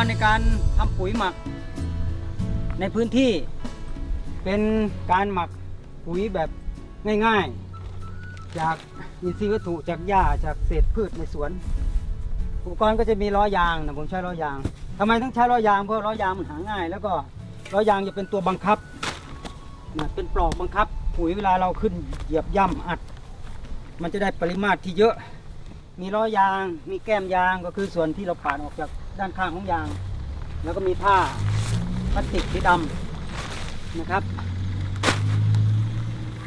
รณ์ในการทำปุ๋ยหมัก ในพื้นที่ เป็นการหมักปุ๋ยแบบง่ายๆ จากอินทรีย์วัตถุจากหญ้าจากเศษพืชในสวน อุปกรณ์ก็จะมีล้อยางนะผมใช้ล้อยางทำไมต้องใช้ล้อยางเพราะล้อยางมันหาง่าย แล้วก็ล้อยางจะเป็นตัวบังคับนะเป็นปลอกบังคับ ปุ๋ยเวลาเราขึ้นเหยียบย่ำอัด มันจะได้ปริมาตรที่เยอะ มีล้อยาง มีแก้มยางก็คือส่วนที่เราปาดออกจาก ด้านข้างของยาง แล้วก็มีผ้าพลาสติกสีดำนะครับ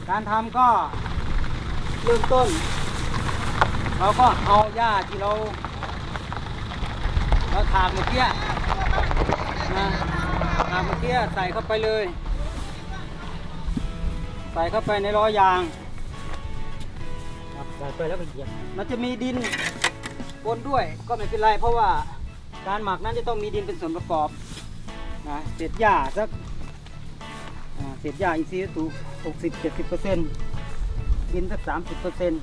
การทำก็เริ่มต้น เราก็เอาหญ้าที่เรา เราถากเมื่อกี้นะถากเมื่อกี้ใส่เข้าไปเลย ใส่เข้าไปในล้อยางครับใส่ไปแล้วก็เหยียบมันจะมีดินปนด้วยก็ไม่เป็นไรเพราะว่า การหมักนั้นจะต้องมีดินเป็นส่วนประกอบนะเศษหญ้าสักเศษหญ้าอินทรีย์วัตถุ60 70เปอร์เซ็นต์ดินสัก30เปอร์เซ็นต์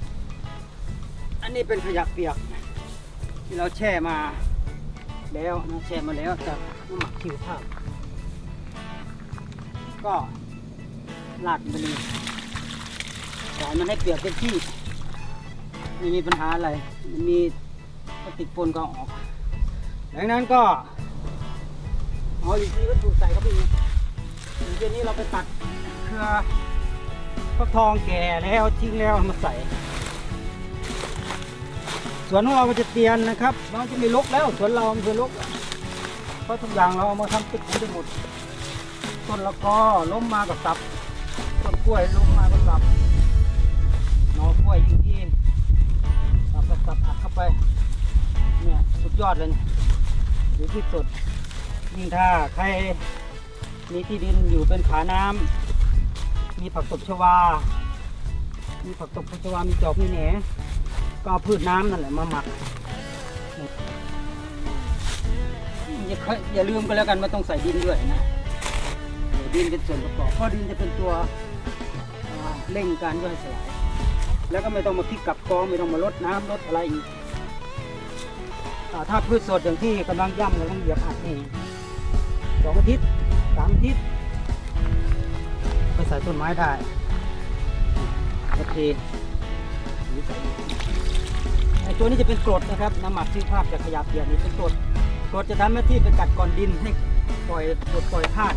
อันนี้เป็นขยะเปียก ที่เราแช่มาแล้วนะแช่มาแล้วจากน้ำหมักคิวภาพ ก็ลาดไปเลยสายมันให้เปียกเป็นที่ไม่มีปัญหาอะไร มันมีพลาสติกปนก็ออก ดังนั้นก็เอาอีกทีวัตถุใส่เข้าไปอีกอย่างเช่นนี้เราไปตัดเครือฟักทองแก่แล้วทิ้งแล้วเอามาใส่ สวนของเรามันจะเตียนนะครับมันจะไม่รกแล้วสวนเรามันจะรกเพราะทุกอย่างเราเอามาทำตึกได้หมดต้นละกอล้มมากับสับต้นกล้วยล้มมากับสับหนอกล้วยยิงที่สับสับสับอัดเข้าไปเนี่ยสุดยอดเลยเนี่ย หรือที่สุดยิ่งถ้าใครมีที่ดินอยู่เป็นขาน้ำมีผักตบชวา มีผักตบชวา มีจอกมีแหนก็พืชน้ำนั่นแหละมาหมักอย่าอย่าลืมก็แล้วกันว่าต้องใส่ดินด้วยนะดินเป็นส่วนประกอบเพราะดินจะเป็นตัวเร่งการย่อยสลายแล้วก็ไม่ต้องมาพลิกกลับกองไม่ต้องมาลดน้ำลดอะไรอีก ถ้าพืชสดอย่างที่กำลังย่ำเราต้องเหยียบอัดนี่สองอาทิตย์สามอาทิตย์ไปใส่ต้นไม้ได้โอเคหรือใส่อีกไอตัวนี้จะเป็นกรดนะครับน้ำหมักชีวภาพจากขยะเปียกนี่เป็นกรดกรดจะทำหน้าที่ไปกัดก่อนดินให้ปล่อยปลดปล่อยธาตุ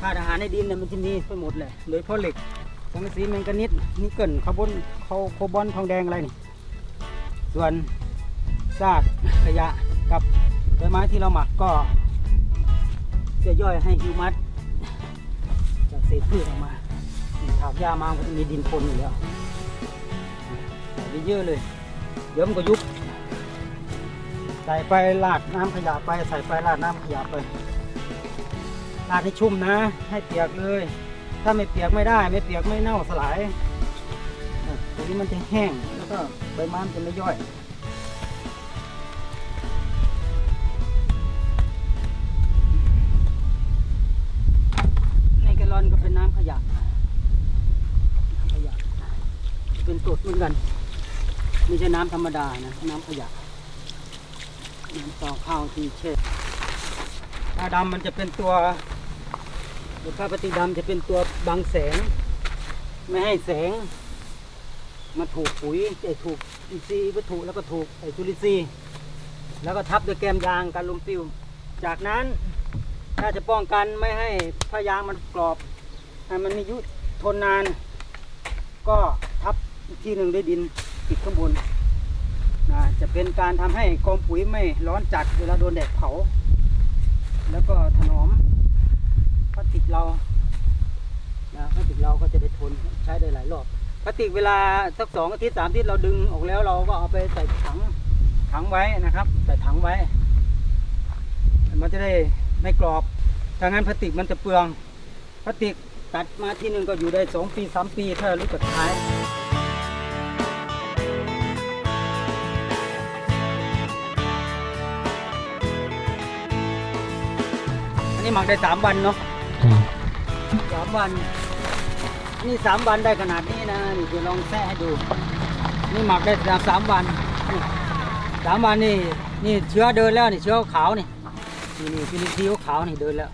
ธาตุอาหารในดินเนี่ยมันจะมีไปหมดเลยโดยเฉพาะเหล็กสังกะสีแมงกานิสนิกเกิลคาร์บอนโคโคบอลทองแดงอะไรนี่ส่วน ซากขยะกับใบไม้ที่เราหมักก็จะย่อยให้ฮิวมัสจากเศษพืชออกมาถากหญ้ามาก็จะมีดินปนอยู่แล้วไปเยอะเลย เดี๋ยวมันก็ยุบใส่ไปลาดน้ำขยะไป ใส่ไปลาดน้ำขยะไปลาดให้ชุ่มนะ ให้เปียกเลย ถ้าไม่เปียกไม่ได้ ไม่เปียกไม่เน่าสลายตรงนี้มันจะแห้งแล้วก็ใบไม้มันจะไม่ย่อย อนกัน ไม่ใช่น้ำธรรมดานะ น้ำขยะ น้ำต่อข้าวที่เช่ผ้าดำมันจะเป็นตัวหรือผ้าปฏิดำจะเป็นตัวบังแสง ไม่ให้แสง มาถูกปุ๋ยไอ้ถูกอินทรีย์วัตถุแล้วก็ถูกไอ้จุลินทรีย์แล้วก็ทับด้วยแกมยางการลมปิว จากนั้นถ้าจะป้องกันไม่ให้ผ้ายางมันกรอบให้มันมียุทนนาน ก็ อีกทีหนึ่งด้วยดินปิดข้างบนนะจะเป็นการทำให้กองปุ๋ยไม่ร้อนจัดเวลาโดนแดดเผา แล้วก็ถนอมพลาสติกเรานะพลาสติกเราก็จะได้ทนใช้ได้หลายรอบพลาสติกเวลาสักสองอาทิตย์สามอาทิตย์เราดึงออกแล้วเราก็เอาไปใส่ถังถังไว้นะครับใส่ถังไว้ มันจะได้ไม่กรอบถ้างั้นพลาสติกมันจะเปลืองพลาสติกตัดมาที่หนึ่งก็อยู่ได้สองปีสามปีถ้ารู้จักใช้ นนี้หมักได้สามวันเนาะสามวัน นี่สามวันได้ขนาดนี้นะนี่จะลองแช่ให้ดู นี่หมักได้สามสามวันนี่สามวันนี่นี่เชื้อเดินแล้วนี่เชื้อขาวนี่นี่นี่ฟินิชีขาวๆนี่เดินแล้ว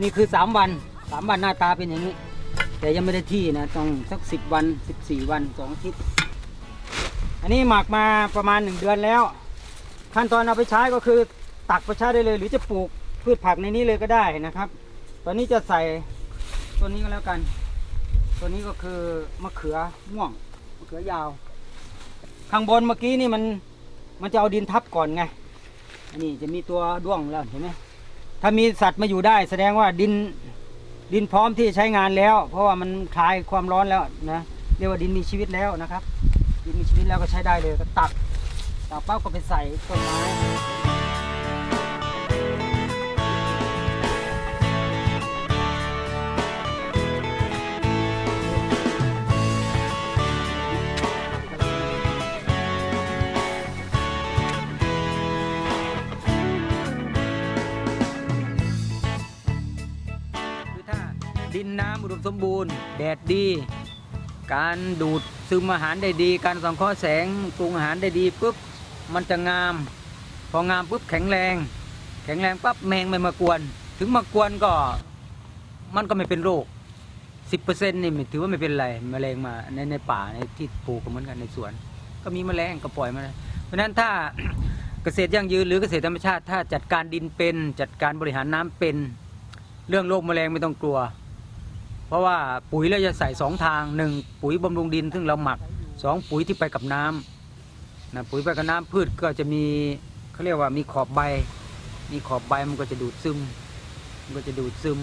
นี่คือสามวันสามวันหน้าตาเป็นอย่างนี้ แต่ยังไม่ได้ที่นะต้องสักสิบวันสิบสี่วันสองอาทิตย์อันนี้หมักมาประมาณหนึ่งเดือนแล้ว ขั้นตอนเอาไปใช้ก็คือตักไปใช้ได้เลย หรือจะปลูก พืชผักในนี้เลยก็ได้นะครับ ตอนนี้จะใส่ตัวนี้ก็แล้วกัน ตัวนี้ก็คือมะเขือม่วงมะเขือยาว ข้างบนเมื่อกี้นี่มันมันจะเอาดินทับก่อนไงอันนี้จะมีตัวด้วงแล้วเห็นไหมถ้ามีสัตว์มาอยู่ได้แสดงว่าดินดินพร้อมที่ใช้งานแล้ว เพราะว่ามันคลายความร้อนแล้วนะเรียกว่าดินมีชีวิตแล้วนะครับ ดินมีชีวิตแล้วก็ใช้ได้เลยก็ตักตักปั๊บก็ไปใส่ต้นไม้ ดินน้ำอุดมสมบูรณ์ แดดดี การดูดซึมอาหารได้ดี การสังเคราะห์แสงปรุงอาหารได้ดีปุ๊บมันจะงาม พองามปุ๊บแข็งแรง แข็งแรงปั๊บแมงไม่มากวน ถึงมากวนก็มันก็ไม่เป็นโรคสิบเปอร์เซ็นต์นี่ถือว่าไม่เป็นไรแมลงมาในในป่าในที่ปลูกก็เหมือนกันในสวน ก็มีแมลงก็ปล่อยมาเลยเพราะนั้นถ้าเกษตรยั่งยืนหรือเกษตรธรรมชาติ ถ้าจัดการดินเป็น จัดการบริหารน้ำเป็น เรื่องโรคแมลงไม่ต้องกลัว เพราะว่าปุ๋ยเราจะใส่สองทางหนึ่งปุ๋ยบำรุงดิน ซึ่งเราหมักสองปุ๋ยที่ไปกับน้ำนะปุ๋ยไปกับน้ำพืชก็จะมีเขาเรียกว่ามีขอบใบ มีขอบใบมันก็จะดูดซึม มันก็จะดูดซึม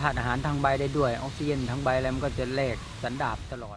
ธาตุอาหารทางใบได้ด้วยออกซิเจนทางใบอะไรมันก็จะแลกสันดาบตลอด